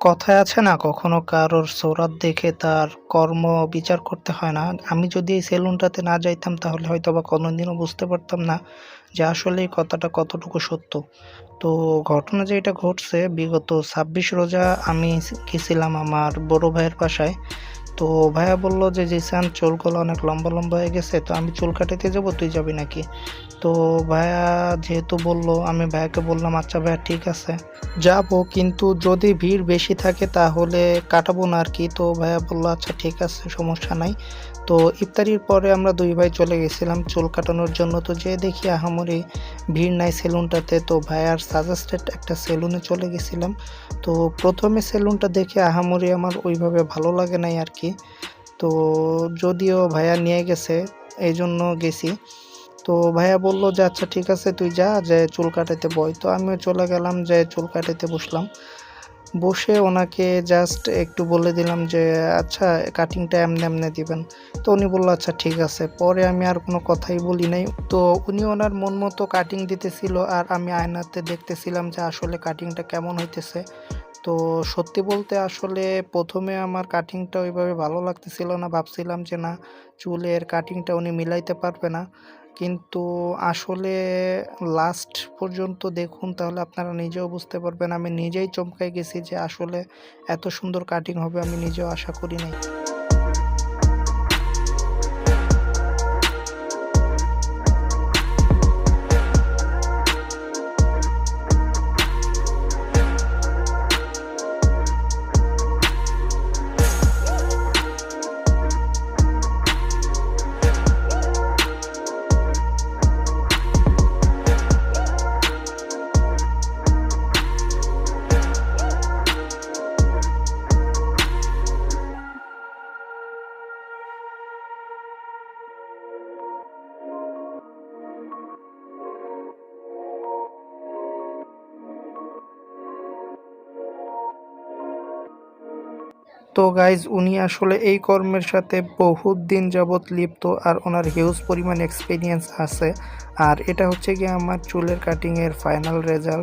কথায় আছে না, কখনো কারোর সৌরাত দেখে তার কর্ম বিচার করতে হয় না। আমি যদি এই সেলুনটাতে না যাইতাম, তাহলে হয়তো বা কোনোদিনও বুঝতে পারতাম না যে আসলে এই কথাটা কতটুকু সত্য। তো ঘটনা যেটা ঘটছে, বিগত ছাব্বিশ রোজা আমি গেছিলাম আমার বড় ভাইয়ের বাসায়। তো ভাইয়া বলল যে জিসান চুলগুলো অনেক লম্বা লম্বা হয়ে গেছে, তো আমি চুল কাটাতে যাব, তুই যাবি নাকি? তো ভাইয়া যেহেতু বলল, আমি ভাইয়াকে বললাম আচ্ছা ভাইয়া, ঠিক আছে, যাব, কিন্তু যদি ভিড় বেশি থাকে তাহলে কাটাবো না আর কি তো ভাইয়া বলল আচ্ছা ঠিক আছে, সমস্যা নাই। তো ইফতারির পরে আমরা দুই ভাই চলে গেছিলাম চুল কাটানোর জন্য। তো যে দেখি আহামরি ভিড় নাই সেলুনটাতে, তো ভাইয়ার সাজেস্টেড একটা সেলুনে চলে গেছিলাম। তো প্রথমে সেলুনটা দেখে আহামরি আমার ওইভাবে ভালো লাগে নাই আর কি তো যদিও ভাইয়া নিয়ে গেছে এই জন্য গেছি। তো ভাইয়া বলল যে আচ্ছা ঠিক আছে, তুই যা, যে চুল কাটাতে বই তো আমিও চলে গেলাম, যে চুল কাটাতে বসলাম। বসে ওনাকে জাস্ট একটু বলে দিলাম যে আচ্ছা কাটিংটা এমনি এমনি দিবেন। তো উনি বলল আচ্ছা ঠিক আছে। পরে আমি আর কোনো কথাই বলি নাই। তো উনি ওনার মন মতো কাটিং দিতেছিল, আর আমি আয়নাতে দেখতেছিলাম যে, আসলে কাটিংটা কেমন হইতেছে। তো সত্যি বলতে আসলে প্রথমে আমার কাটিংটা ওইভাবে ভালো লাগতেছিল না। ভাবছিলাম যে না, চুলের কাটিংটা উনি মিলাইতে পারবে না। কিন্তু আসলে লাস্ট পর্যন্ত দেখুন, তাহলে আপনারা নিজেও বুঝতে পারবেন। আমি নিজেই চমকাই গেছি যে আসলে এত সুন্দর কাটিং হবে আমি নিজেও আশা করি নাই। তো গাইজ উনি আসলে এই কর্মের সাথে বহুত দিন যাবৎ লিপ্ত আর ওনার হিউজ পরিমাণ এক্সপিরিয়েন্স আছে। আর এটা হচ্ছে গিয়ে আমার চুলের কাটিংয়ের ফাইনাল রেজাল্ট